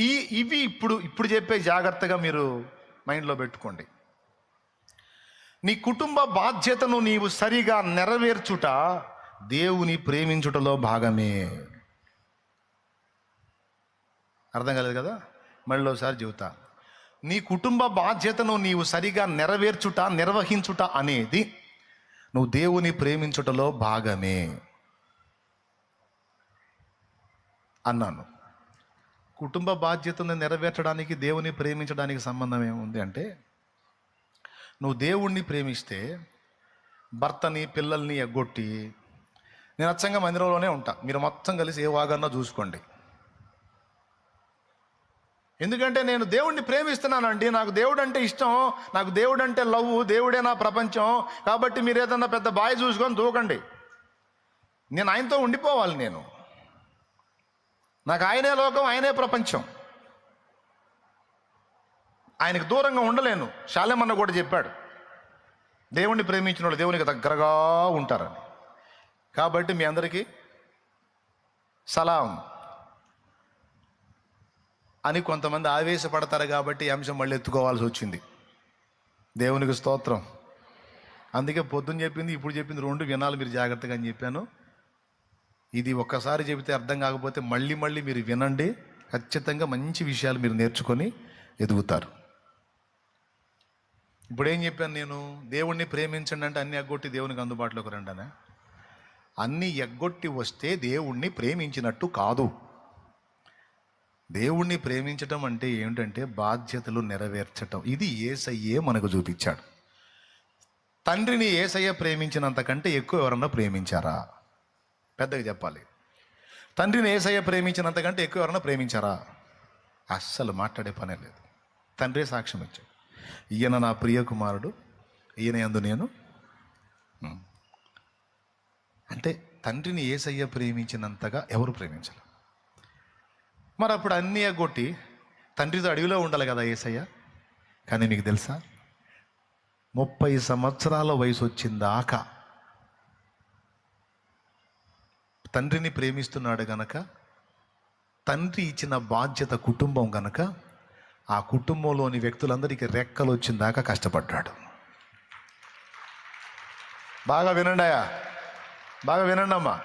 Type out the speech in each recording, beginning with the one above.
ఈ ఇవి ఇప్పుడు ఇప్పుడు చెప్పే జాగ్రత్తగా మీరు మైండ్లో పెట్టుకోండి. నీ కుటుంబ బాధ్యతను నీవు సరిగా నెరవేర్చుట దేవుని ప్రేమించుటలో భాగమే. అర్థం కాలేదు కదా? మళ్ళీ ఒకసారి చెబుతా. నీ కుటుంబ బాధ్యతను నీవు సరిగా నెరవేర్చుట నిర్వహించుట అనేది నువ్వు దేవుని ప్రేమించుటలో భాగమే. అన్నాను. కుటుంబ బాధ్యతను నెరవేర్చడానికి దేవుని ప్రేమించడానికి సంబంధం ఏముంది అంటే నువ్వు దేవుణ్ణి ప్రేమిస్తే భర్తని పిల్లల్ని ఎగ్గొట్టి నేను అచ్చంగా మందిరంలోనే ఉంటా. మీరు మొత్తం కలిసి ఏ వాగన్నా చూసుకోండి. ఎందుకంటే నేను దేవుణ్ణి ప్రేమిస్తున్నానండి. నాకు దేవుడు అంటే ఇష్టం. నాకు దేవుడు అంటే లవ్ దేవుడే నా ప్రపంచం. కాబట్టి మీరు ఏదన్నా పెద్ద బాయ్ చూసుకొని దూకండి నేను ఆయనతో ఉండిపోవాలి నేను. నాకు ఆయనే లోకం ఆయనే ప్రపంచం. ఆయనకు దూరంగా ఉండలేను. శాలెమన్న కూడా చెప్పాడు. దేవుణ్ణి ప్రేమించిన వాళ్ళు దేవునికి దగ్గరగా ఉంటారని. కాబట్టి మీ అందరికీ సలాం. అని కొంతమంది ఆవేశపడతారు కాబట్టి ఈ అంశం మళ్ళీ ఎత్తుకోవాల్సి వచ్చింది. దేవునికి స్తోత్రం. అందుకే పొద్దున్న చెప్పింది ఇప్పుడు చెప్పింది రెండు వినాలి మీరు జాగ్రత్తగా అని చెప్పాను. ఇది ఒక్కసారి చెబితే అర్థం కాకపోతే మళ్ళీ మళ్ళీ మీరు వినండి. ఖచ్చితంగా మంచి విషయాలు మీరు నేర్చుకొని ఎదుగుతారు. ఇప్పుడు ఏం చెప్పాను నేను? దేవుణ్ణి ప్రేమించండి అంటే అన్ని ఎగ్గొట్టి దేవునికి అందుబాటులోకి రండి అన్ని ఎగ్గొట్టి వస్తే దేవుణ్ణి ప్రేమించినట్టు కాదు. దేవుణ్ణి ప్రేమించటం అంటే ఏమిటంటే బాధ్యతలు నెరవేర్చటం. ఇది ఏసయ్యే మనకు చూపించాడు. తండ్రిని ఏసయ్య ప్రేమించినంతకంటే ఎక్కువ ఎవరన్నా ప్రేమించారా? పెద్దగా చెప్పాలి. తండ్రిని ఏసయ్య ప్రేమించినంతకంటే ఎక్కువ ఎవరన్నా ప్రేమించారా? అస్సలు మాట్లాడే పనే లేదు. తండ్రి సాక్ష్యం ఇచ్చాడు. ఈయన నా ప్రియ కుమారుడు ఈయన ఎందు నేను అంటే తండ్రిని ఏసయ్య ప్రేమించినంతగా ఎవరు ప్రేమించరు? మరి అప్పుడు అన్నీ ఎగ్గొట్టి తండ్రితో అడవిలో ఉండాలి కదా ఏసయ్య? కానీ మీకు తెలుసా? ముప్పై సంవత్సరాల వయసు వచ్చిందాక తండ్రిని ప్రేమిస్తున్నాడు గనక తండ్రి ఇచ్చిన బాధ్యత కుటుంబం గనక ఆ కుటుంబంలోని వ్యక్తులందరికీ రెక్కలు వచ్చిందాక కష్టపడ్డాడు. బాగా వినండియా బాగా వినండి అమ్మా.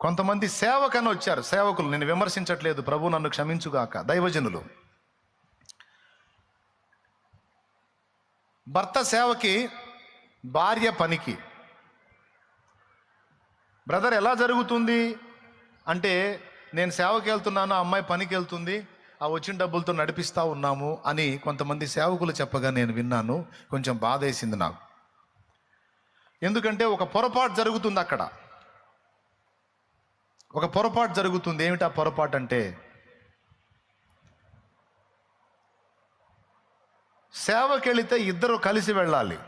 కొంతమంది సేవకని వచ్చారు. సేవకులు నేను విమర్శించట్లేదు. ప్రభు నన్ను క్షమించుగాక. దైవజనులు. భర్త సేవకి భార్య పనికి బ్రదర్ ఎలా జరుగుతుంది? అంటే నేను సేవకి వెళ్తున్నాను ఆ అమ్మాయి పనికి వెళ్తుంది ఆ వచ్చిన డబ్బులతో నడిపిస్తా ఉన్నాము అని కొంతమంది సేవకులు చెప్పగా నేను విన్నాను. కొంచెం బాధ వేసింది నాకు. ఎందుకంటే ఒక పొరపాటు జరుగుతుంది అక్కడ. ఒక పొరపాటు జరుగుతుంది. ఏమిటి ఆ పొరపాటు అంటే సేవకెళితే ఇద్దరు కలిసి వెళ్ళాలి.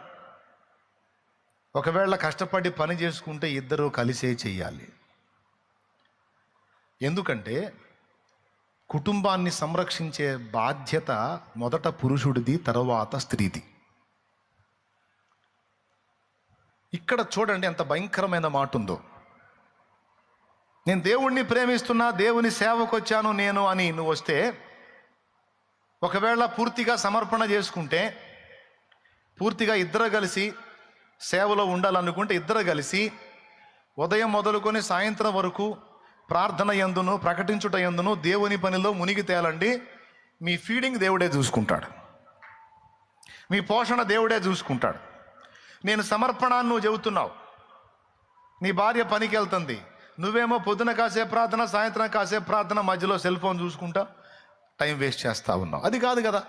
ఒకవేళ కష్టపడి పని చేసుకుంటే ఇద్దరు కలిసే చేయాలి ఎందుకంటే కుటుంబాన్ని సంరక్షించే బాధ్యత మొదట పురుషుడిది తర్వాత స్త్రీది. ఇక్కడ చూడండి ఎంత భయంకరమైన మాట ఉందో నేను దేవుణ్ణి ప్రేమిస్తున్నా దేవుని సేవకు వచ్చాను నేను అని నువ్వు వస్తే ఒకవేళ పూర్తిగా సమర్పణ చేసుకుంటే పూర్తిగా ఇద్దరు కలిసి సేవలో ఉండాలనుకుంటే ఇద్దరు కలిసి ఉదయం మొదలుకొని సాయంత్రం వరకు ప్రార్థన ఎందును ప్రకటించుట ఎందును దేవుని పనిలో మునిగి తేలండి. మీ ఫీడింగ్ దేవుడే చూసుకుంటాడు. మీ పోషణ దేవుడే చూసుకుంటాడు. నేను సమర్పణాన్ని నువ్వు చెబుతున్నావు. నీ భార్య పనికి వెళ్తుంది. నువ్వేమో పొద్దున కాసే ప్రార్థన సాయంత్రం కాసే ప్రార్థన మధ్యలో సెల్ ఫోన్ చూసుకుంటా టైం వేస్ట్ చేస్తా ఉన్నావు. అది కాదు కదా.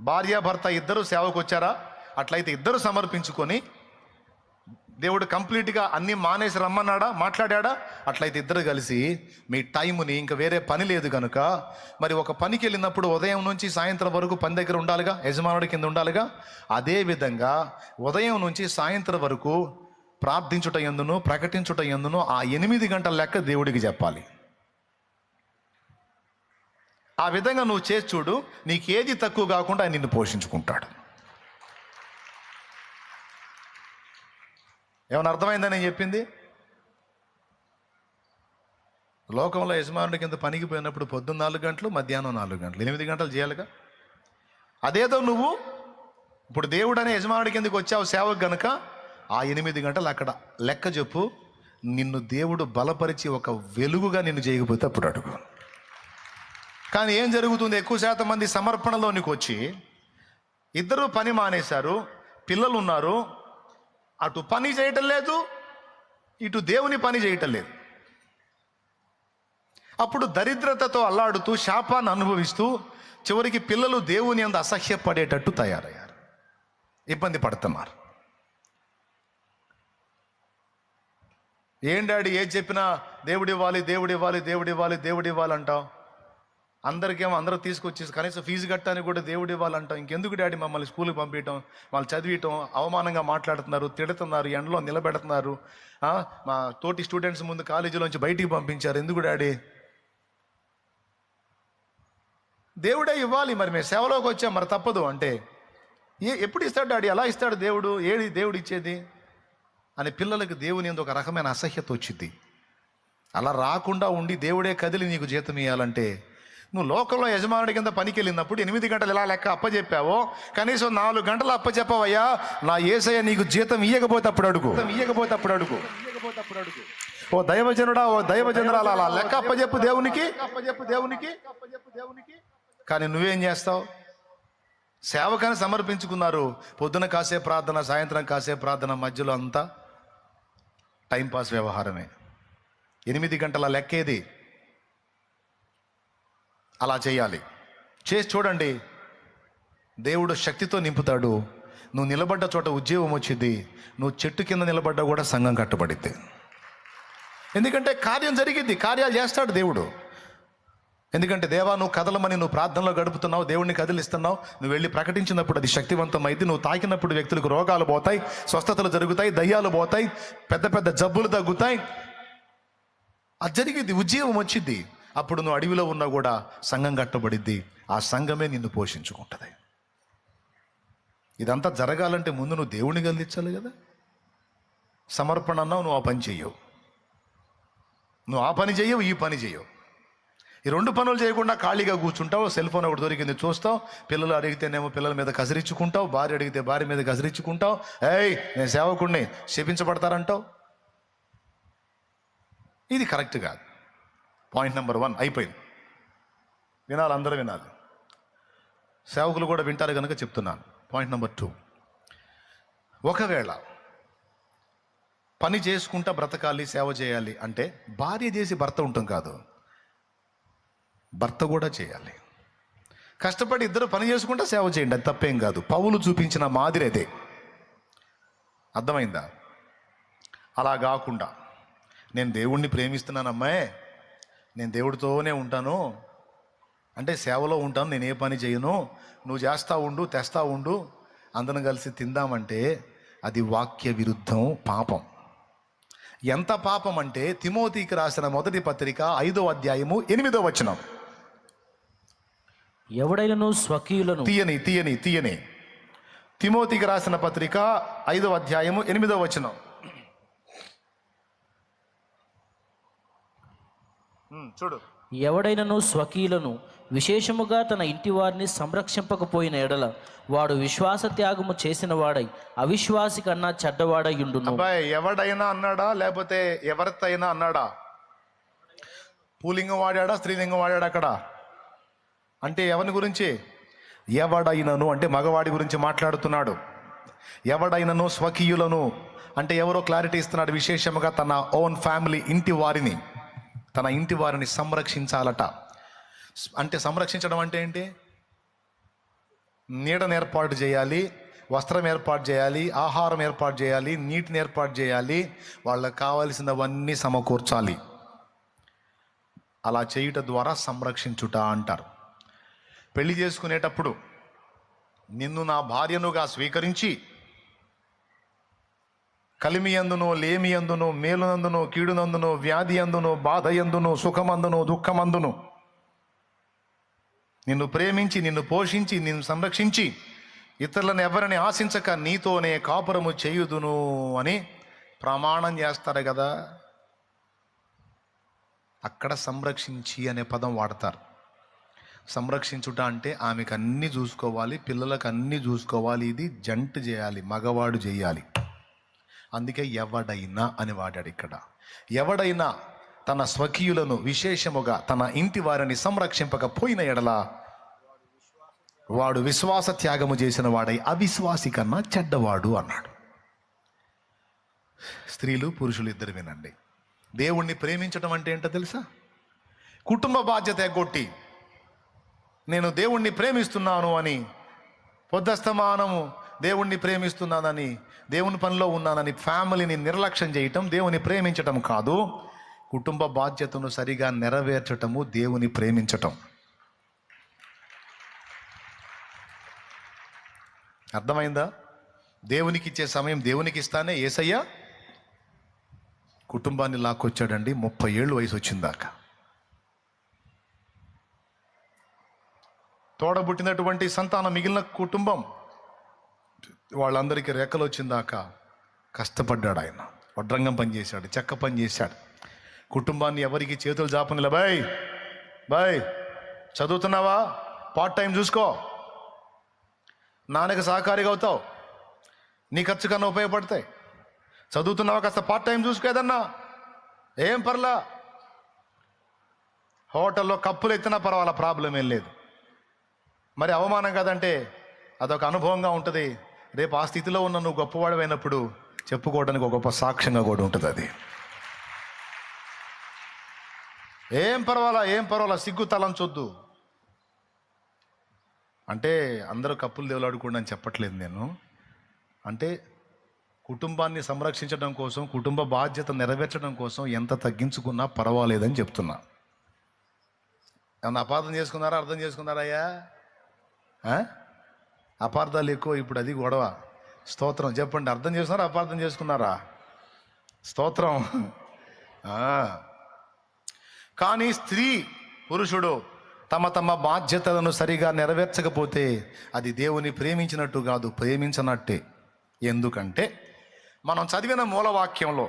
భార్య భర్త ఇద్దరు సేవకు వచ్చారా అట్లయితే ఇద్దరు సమర్పించుకొని దేవుడు కంప్లీట్గా అన్నీ మానేసి రమ్మన్నాడా? మాట్లాడాడా? అట్లయితే ఇద్దరు కలిసి మీ టైంని ఇంకా వేరే పని లేదు కనుక మరి ఒక పనికి వెళ్ళినప్పుడు ఉదయం నుంచి సాయంత్రం వరకు పని దగ్గర ఉండాలిగా? యజమానుడి కింద ఉండాలిగా? అదేవిధంగా ఉదయం నుంచి సాయంత్రం వరకు ప్రార్థించుట ఎందును ప్రకటించుట ఎందును ఆ ఎనిమిది గంటల లెక్క దేవుడికి చెప్పాలి. ఆ విధంగా నువ్వు చేసి చూడు నీకేది తక్కువ కాకుండా ఆయన నిన్ను పోషించుకుంటాడు. ఏమైనా అర్థమైందని నేను చెప్పింది? లోకంలో యజమానుడి కింద పనికి పోయినప్పుడు పొద్దున్న నాలుగు గంటలు మధ్యాహ్నం నాలుగు గంటలు. ఎనిమిది గంటలు చేయాలిగా? అదేదో నువ్వు ఇప్పుడు దేవుడు అనే యజమానుడి కిందకి వచ్చావు సేవకు గనుక ఆ ఎనిమిది గంటలు అక్కడ లెక్క చెప్పు నిన్ను దేవుడు బలపరిచి ఒక వెలుగుగా నిన్ను చేయకపోతే అప్పుడు అడుగు. కానీ ఏం జరుగుతుంది? ఎక్కువ శాతం మంది సమర్పణలోనికి వచ్చి ఇద్దరు పని మానేశారు పిల్లలు ఉన్నారు అటు పని చేయటం లేదు ఇటు దేవుని పని చేయటం లేదు. అప్పుడు దరిద్రతతో అల్లాడుతూ శాపాన్ని అనుభవిస్తూ చివరికి పిల్లలు దేవుని అంత అసహ్యపడేటట్టు తయారయ్యారు. ఇబ్బంది పడుతున్నారు. ఏం డాడీ ఏం చెప్పినా దేవుడివ్వాలి దేవుడివ్వాలి దేవుడివ్వాలి దేవుడివ్వాలి అంటావు అందరికేమో అందరూ తీసుకొచ్చేసి కనీసం ఫీజు కట్టడానికి కూడా దేవుడు ఇవ్వాలంటాం. ఇంకెందుకు డాడీ మమ్మల్ని స్కూల్కి పంపించడం వాళ్ళు చదివియటం అవమానంగా మాట్లాడుతున్నారు తిడుతున్నారు ఎండలో నిలబెడుతున్నారు. మా తోటి స్టూడెంట్స్ ముందు కాలేజీలోంచి బయటికి పంపించారు. ఎందుకు డాడీ? దేవుడే ఇవ్వాలి మరి మేము సేవలోకి వచ్చాం మరి తప్పదు అంటే. ఏ ఎప్పుడు ఇస్తాడు డాడీ? ఎలా ఇస్తాడు దేవుడు? ఏది దేవుడు ఇచ్చేది? అని పిల్లలకు దేవుని ఒక రకమైన అసహ్యత వచ్చింది అలా రాకుండా ఉండి దేవుడే కదిలి నీకు జీతం ఇవ్వాలంటే నువ్వు లోకంలో యజమానుడి కింద పనికి వెళ్ళినప్పుడు ఎనిమిది గంటలు ఎలా లెక్క అప్పచెప్పావో కనీసం నాలుగు గంటలు అప్పచెప్పవయ్యా నా ఏసయ్య నీకు జీతం ఇయ్యకపోతే అప్పుడు అడుగు. ఇయ్యకపోతే అప్పుడు అడుగు. ఓ దైవజనుడా ఓ దైవజనురాలు అలా లెక్క అప్పచెప్పు దేవునికి. అప్పచెప్పు దేవునికి అప్పచెప్పు దేవునికి. కానీ నువ్వేం చేస్తావు? సేవకాన్ని సమర్పించుకున్నారు. పొద్దున కాసే ప్రార్థన సాయంత్రం కాసే ప్రార్థన మధ్యలో అంతా టైంపాస్ వ్యవహారమే. ఎనిమిది గంటల లెక్కేది? అలా చేయాలి. చేసి చూడండి. దేవుడు శక్తితో నింపుతాడు. నువ్వు నిలబడ్డ చోట ఉద్యోగం వచ్చింది. నువ్వు చెట్టు కింద నిలబడ్డా కూడా సంఘం కట్టబడిద్ది ఎందుకంటే కార్యం జరిగింది. కార్యాలు చేస్తాడు దేవుడు. ఎందుకంటే దేవా నువ్వు కదలమని నువ్వు ప్రార్థనలో గడుపుతున్నావు దేవుడిని కదిలిస్తున్నావు. నువ్వు వెళ్ళి ప్రకటించినప్పుడు అది శక్తివంతమైంది. నువ్వు తాకినప్పుడు వ్యక్తులకు రోగాలు పోతాయి స్వస్థతలు జరుగుతాయి దయ్యాలు పోతాయి పెద్ద పెద్ద జబ్బులు తగ్గుతాయి. అది జరిగింది. ఉద్యోగం వచ్చింది. అప్పుడు నువ్వు అడవిలో ఉన్నా కూడా సంఘం కట్టబడిద్ది. ఆ సంఘమే నిన్ను పోషించుకుంటుంది. ఇదంతా జరగాలంటే ముందు నువ్వు దేవుని గెలిచాలి కదా. సమర్పణ అన్నావు నువ్వు ఆ పని చెయ్యవు. నువ్వు ఆ పని చెయ్యవు ఈ పని చెయ్యవు. ఈ రెండు పనులు చేయకుండా ఖాళీగా కూర్చుంటావు సెల్ ఫోన్ ఒకటి దొరికింది చూస్తావు పిల్లలు అడిగితేనేమో పిల్లల మీద కసిరించుకుంటావు భార్య అడిగితే భార్య మీద కసిరించుకుంటావు ఏయ్ నేను సేవకుడిని శపించబడతారంటావు. ఇది కరెక్ట్ కాదు. పాయింట్ నెంబర్ వన్ అయిపోయింది. వినాలి అందరూ వినాలి. సేవకులు కూడా వింటారు కనుక చెప్తున్నాను. పాయింట్ నెంబర్ టూ ఒకవేళ పని చేసుకుంటా బ్రతకాలి సేవ చేయాలి అంటే భార్య చేసి భర్త ఉంటాం కాదు. భర్త కూడా చేయాలి. కష్టపడి ఇద్దరు పని చేసుకుంటా సేవ చేయండి అది తప్పేం కాదు. పౌలు చూపించిన మాదిరి అదే. అర్థమైందా? అలా కాకుండా నేను దేవుణ్ణి ప్రేమిస్తున్నానమ్మాయే నేను దేవుడితోనే ఉంటాను. అంటే సేవలో ఉంటాను నేను ఏ పని చేయను. నువ్వు చేస్తా ఉండు తెస్తా ఉండు అందరం కలిసి తిందామంటే అది వాక్య విరుద్ధం పాపం. ఎంత పాపం అంటే తిమోతికి రాసిన మొదటి పత్రిక ఐదో అధ్యాయము ఎనిమిదో వచనం. ఎవడైనను స్వకీయులను తీయని తీయని తీయని. తిమోతికి రాసిన పత్రిక ఐదో అధ్యాయము ఎనిమిదో వచనం. చూడు. ఎవడైనను స్వకీయులను విశేషముగా తన ఇంటి వారిని సంరక్షింపకపోయిన ఎడల వాడు విశ్వాస త్యాగము చేసిన వాడై అవిశ్వాసి కన్నా చెడ్డవాడై ఉండును. అబ్బాయి ఎవడైనా అన్నాడా? లేకపోతే ఎవరితైనా అన్నాడా? పూలింగం వాడాడా? స్త్రీలింగం వాడాడా అక్కడ? అంటే ఎవరి గురించి? ఎవడైనను అంటే మగవాడి గురించి మాట్లాడుతున్నాడు. ఎవడైనను స్వకీయులను అంటే ఎవరో క్లారిటీ ఇస్తున్నాడు విశేషముగా తన ఓన్ ఫ్యామిలీ ఇంటి వారిని. తన ఇంటి వారిని సంరక్షించాలట. అంటే సంరక్షించడం అంటే ఏంటి? నీడను ఏర్పాటు చేయాలి వస్త్రం ఏర్పాటు చేయాలి ఆహారం ఏర్పాటు చేయాలి నీటిని ఏర్పాటు చేయాలి వాళ్ళకి కావలసినవన్నీ సమకూర్చాలి. అలా చేయుట ద్వారా సంరక్షించుట అంటారు. పెళ్ళి చేసుకునేటప్పుడు నిన్ను నా భార్యనుగా స్వీకరించి కలిమి అందును లేమి అందును మేలునందును కీడునందును వ్యాధి అందును బాధ ఎందును సుఖమందును దుఃఖమందును. నిన్ను ప్రేమించి నిన్ను పోషించి నిన్ను సంరక్షించి ఇతరులను ఎవరిని ఆశించక నీతోనే కాపురము చేయుదును అని ప్రమాణం చేస్తారు కదా. అక్కడ సంరక్షించి అనే పదం వాడతారు. సంరక్షించుట అంటే ఆమెకు అన్నీ చూసుకోవాలి పిల్లలకు అన్నీ చూసుకోవాలి ఇది జంట చేయాలి మగవాడు చేయాలి. అందుకే ఎవడైనా అని వాడాడు ఇక్కడ. ఎవడైనా తన స్వకీయులను విశేషముగా తన ఇంటి వారిని సంరక్షింపకపోయిన ఎడల వాడు విశ్వాస త్యాగము చేసిన వాడై అవిశ్వాసి కన్నా చెడ్డవాడు అన్నాడు. స్త్రీలు పురుషులు ఇద్దరు వినండి. దేవుణ్ణి ప్రేమించడం అంటే ఏంటో తెలుసా? కుటుంబ బాధ్యత ఎగ్గొట్టి నేను దేవుణ్ణి ప్రేమిస్తున్నాను అని పొద్దస్తమానము దేవుణ్ణి ప్రేమిస్తున్నానని దేవుని పనిలో ఉన్నానని ఫ్యామిలీని నిర్లక్ష్యం చేయటం దేవుని ప్రేమించటం కాదు. కుటుంబ బాధ్యతను సరిగా నెరవేర్చటము దేవుని ప్రేమించటం. అర్థమైందా? దేవునికి ఇచ్చే సమయం దేవునికి ఇస్తానే ఏసయ్య కుటుంబాన్ని లాక్కొచ్చాడండి. ముప్పై ఏళ్ళు వయసు వచ్చిందాకా. తోడబుట్టినటువంటి సంతానం మిగిలిన కుటుంబం. వాళ్ళందరికీ రెక్కలు వచ్చిందాకా కష్టపడ్డాడు ఆయన. వడ్రంగం పని చేశాడు చెక్క పని చేశాడు. కుటుంబాన్ని ఎవరికి చేతులు జాపనిలే బాయ్ బాయ్ చదువుతున్నావా? పార్ట్ టైం చూసుకో. నాన్నకి సహకారిగా అవుతావు. నీ ఖర్చు కన్నా ఉపయోగపడతాయి. చదువుతున్నావా? కాస్త పార్ట్ టైం చూసుకోదన్నా ఏం పర్లా? హోటల్లో కప్పులు ఎత్తినా పర్వాలా? ప్రాబ్లం ఏం లేదు. మరి అవమానం కదంటే అదొక అనుభవంగా ఉంటుంది. రేపు ఆ స్థితిలో ఉన్న నువ్వు గొప్పవాడమైనప్పుడు చెప్పుకోవడానికి ఒక గొప్ప సాక్ష్యంగా కూడా ఉంటుంది అది. ఏం పర్వాలా ఏం పర్వాలా సిగ్గు తలంచొద్దు అంటే అందరూ కప్పులు దేవులాడుకోండి అని చెప్పట్లేదు నేను. అంటే కుటుంబాన్ని సంరక్షించడం కోసం కుటుంబ బాధ్యత నెరవేర్చడం కోసం ఎంత తగ్గించుకున్నా పర్వాలేదని చెప్తున్నా. ఏమన్నా అపార్థం చేసుకున్నారా అర్థం చేసుకున్నారా అయ్యా? అపార్థాలు ఎక్కువ ఇప్పుడు అది గొడవ. స్తోత్రం. చెప్పండి అర్థం చేసుకున్నారా అపార్థం చేసుకున్నారా? స్తోత్రం. కానీ స్త్రీ పురుషుడు తమ తమ బాధ్యతలను సరిగా నెరవేర్చకపోతే అది దేవుని ప్రేమించినట్టు కాదు ప్రేమించనట్టే. ఎందుకంటే మనం చదివిన మూలవాక్యంలో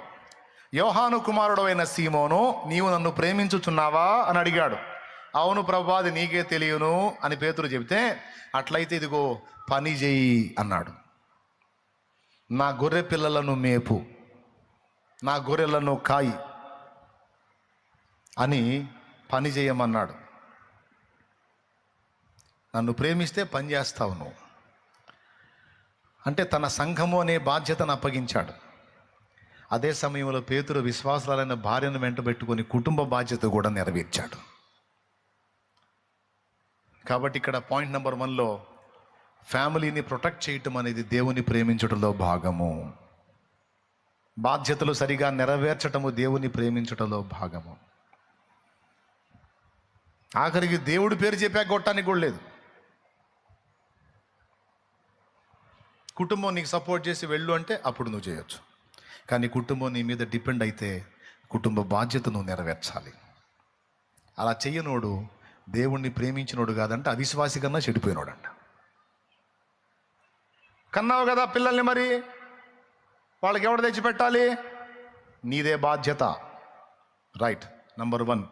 యోహాను కుమారుడైన సీమోను నీవు నన్ను ప్రేమించుచున్నావా? అని అడిగాడు. అవును ప్రభా అది నీకే తెలియను అని పేతురు చెబితే అట్లయితే ఇదిగో పని చేయి అన్నాడు. నా గొర్రె పిల్లలను మేపు నా గొర్రెలను కాయి అని పని చేయమన్నాడు. నన్ను ప్రేమిస్తే పని చేస్తావు నువ్వు. అంటే తన సంఘము అనే బాధ్యతను అప్పగించాడు. అదే సమయంలో పేతురు విశ్వాసాలైన భార్యను వెంటబెట్టుకొని కుటుంబ బాధ్యత కూడా నెరవేర్చాడు. కాబట్టి ఇక్కడ పాయింట్ నెంబర్ వన్లో ఫ్యామిలీని ప్రొటెక్ట్ చేయటం అనేది దేవుని ప్రేమించడంలో భాగము. బాధ్యతలు సరిగా నెరవేర్చటము దేవుని ప్రేమించటంలో భాగము. ఆఖరికి దేవుడి పేరు చెప్పాక కొట్టడానికి కూడా లేదు. కుటుంబం నీకు సపోర్ట్ చేసి వెళ్ళు అంటే అప్పుడు నువ్వు చేయొచ్చు. కానీ కుటుంబం నీ మీద డిపెండ్ అయితే కుటుంబ బాధ్యత నువ్వు నెరవేర్చాలి. అలా చేయనోడు దేవుణ్ణి ప్రేమించినోడు కాదంట అవిశ్వాసి కన్నా చెడిపోయినోడంట. కన్నావు కదా పిల్లల్ని మరి? వాళ్ళకి ఎవడు తెచ్చి పెట్టాలి నీదే బాధ్యత. Right number one